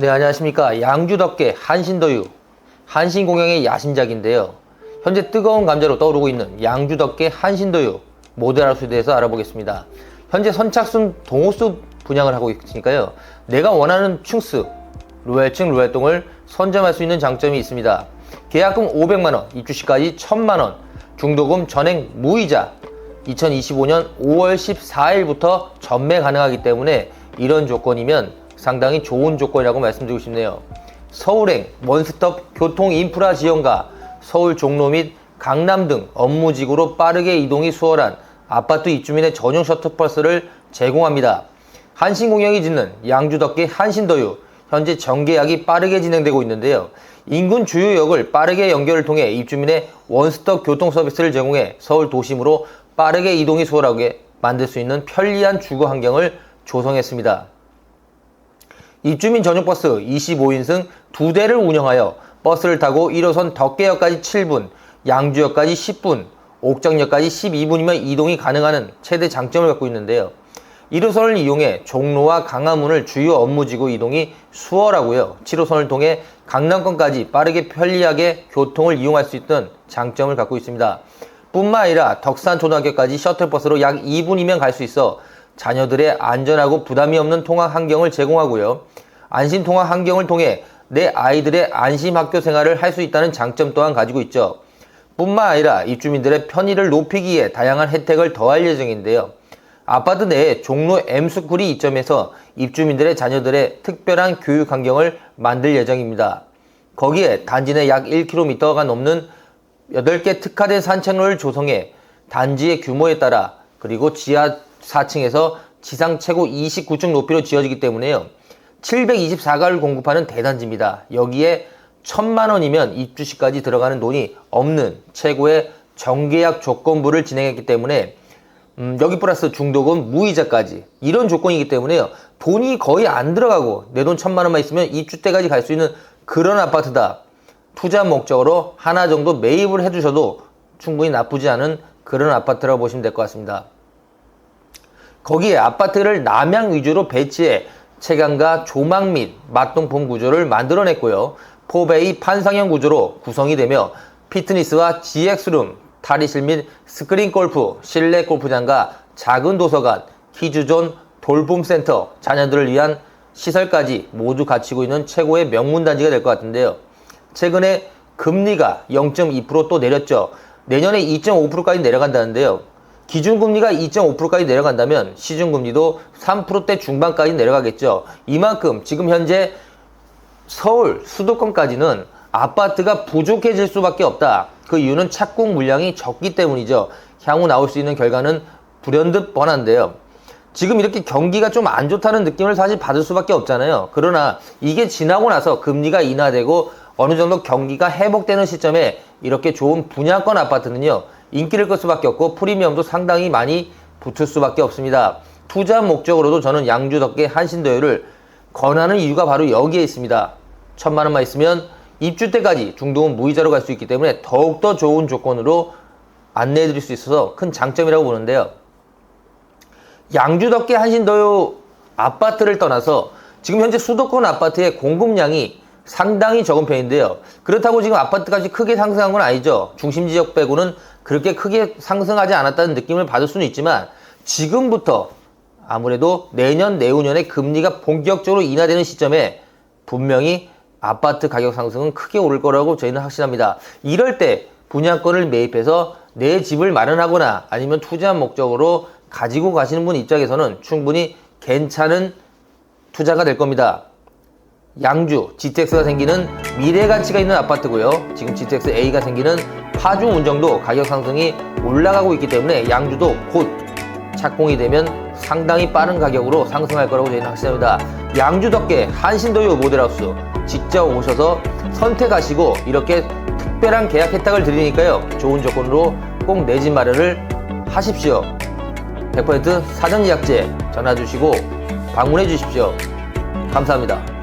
네, 안녕하십니까. 양주덕계 한신더유, 한신공영의 야심작인데요. 현재 뜨거운 감자로 떠오르고 있는 양주덕계 한신더유 모델 하우스에 대해서 알아보겠습니다. 현재 선착순 동호수 분양을 하고 있으니까요. 내가 원하는 층수, 로얄층 로얄동을 선점할 수 있는 장점이 있습니다. 계약금 500만원, 입주시까지 1000만원, 중도금 전액 무이자, 2025년 5월 14일부터 전매 가능하기 때문에 이런 조건이면 상당히 좋은 조건이라고 말씀드리고 싶네요. 서울행 원스톱 교통 인프라 지원과 서울 종로 및 강남 등 업무지구로 빠르게 이동이 수월한 아파트 입주민의 전용 셔틀버스를 제공합니다. 한신공영이 짓는 양주덕계 한신더유 현재 정계약이 빠르게 진행되고 있는데요. 인근 주요역을 빠르게 연결을 통해 입주민의 원스톱 교통 서비스를 제공해 서울 도심으로 빠르게 이동이 수월하게 만들 수 있는 편리한 주거 환경을 조성했습니다. 입주민 전용 버스 25인승 두 대를 운영하여 버스를 타고 1호선 덕계역까지 7분, 양주역까지 10분, 옥정역까지 12분이면 이동이 가능한 최대 장점을 갖고 있는데요. 1호선을 이용해 종로와 강화문을 주요 업무지구 이동이 수월하고요. 7호선을 통해 강남권까지 빠르게 편리하게 교통을 이용할 수 있는 장점을 갖고 있습니다. 뿐만 아니라 덕산초등학교까지 셔틀버스로 약 2분이면 갈 수 있어 자녀들의 안전하고 부담이 없는 통학 환경을 제공하고요. 안심 통학 환경을 통해 내 아이들의 안심 학교 생활을 할 수 있다는 장점 또한 가지고 있죠. 뿐만 아니라 입주민들의 편의를 높이기 위해 다양한 혜택을 더할 예정인데요. 아파트 내에 종로 M스쿨이 이점에서 입주민들의 자녀들의 특별한 교육 환경을 만들 예정입니다. 거기에 단지 내 약 1km가 넘는 8개 특화된 산책로를 조성해 단지의 규모에 따라 그리고 지하 4층에서 지상 최고 29층 높이로 지어지기 때문에요. 724가를 공급하는 대단지입니다. 여기에 천만 원이면 입주시까지 들어가는 돈이 없는 최고의 정계약 조건부를 진행했기 때문에 음, 여기 플러스 중도금 무이자까지 이런 조건이기 때문에요. 돈이 거의 안 들어가고 내 돈 천만 원만 있으면 입주 때까지 갈 수 있는 그런 아파트다. 투자 목적으로 하나 정도 매입을 해주셔도 충분히 나쁘지 않은 그런 아파트라고 보시면 될 것 같습니다. 거기에 아파트를 남향 위주로 배치해 채광과 조망 및 맞동풍 구조를 만들어냈고요. 포베이 판상형 구조로 구성이 되며 피트니스와 GX룸, 탈의실 및 스크린 골프, 실내 골프장과 작은 도서관, 키즈존, 돌봄센터, 자녀들을 위한 시설까지 모두 갖추고 있는 최고의 명문단지가 될 것 같은데요. 최근에 금리가 0.2%또 내렸죠. 내년에 2.5%까지 내려간다는데요. 기준금리가 2.5%까지 내려간다면 시중금리도 3%대 중반까지 내려가겠죠. 이만큼 지금 현재 서울 수도권까지는 아파트가 부족해질 수밖에 없다. 그 이유는 착공 물량이 적기 때문이죠. 향후 나올 수 있는 결과는 불현듯 뻔한데요. 지금 이렇게 경기가 좀 안 좋다는 느낌을 사실 받을 수밖에 없잖아요. 그러나 이게 지나고 나서 금리가 인하되고 어느 정도 경기가 회복되는 시점에 이렇게 좋은 분양권 아파트는요. 인기를 끌 수밖에 없고 프리미엄도 상당히 많이 붙을 수밖에 없습니다. 투자 목적으로도 저는 양주덕계 한신도요를 권하는 이유가 바로 여기에 있습니다. 천만 원만 있으면 입주 때까지 중도금 무이자로 갈 수 있기 때문에 더욱더 좋은 조건으로 안내해 드릴 수 있어서 큰 장점이라고 보는데요. 양주덕계 한신도요 아파트를 떠나서 지금 현재 수도권 아파트의 공급량이 상당히 적은 편인데요. 그렇다고 지금 아파트 값이 크게 상승한 건 아니죠. 중심 지역 빼고는 그렇게 크게 상승하지 않았다는 느낌을 받을 수는 있지만 지금부터 아무래도 내년 내후년에 금리가 본격적으로 인하되는 시점에 분명히 아파트 가격 상승은 크게 오를 거라고 저희는 확신합니다. 이럴 때 분양권을 매입해서 내 집을 마련하거나 아니면 투자 목적으로 가지고 가시는 분 입장에서는 충분히 괜찮은 투자가 될 겁니다. 양주 GTX가 생기는 미래 가치가 있는 아파트고요. 지금 GTX A가 생기는 파주 운정도 가격 상승이 올라가고 있기 때문에 양주도 곧 착공이 되면 상당히 빠른 가격으로 상승할 거라고 저희는 확신합니다. 양주 덕계 한신도요 모델하우스 직접 오셔서 선택하시고 이렇게 특별한 계약 혜택을 드리니까요. 좋은 조건으로 꼭 내 집 마련을 하십시오. 100% 사전 예약제 전화 주시고 방문해 주십시오. 감사합니다.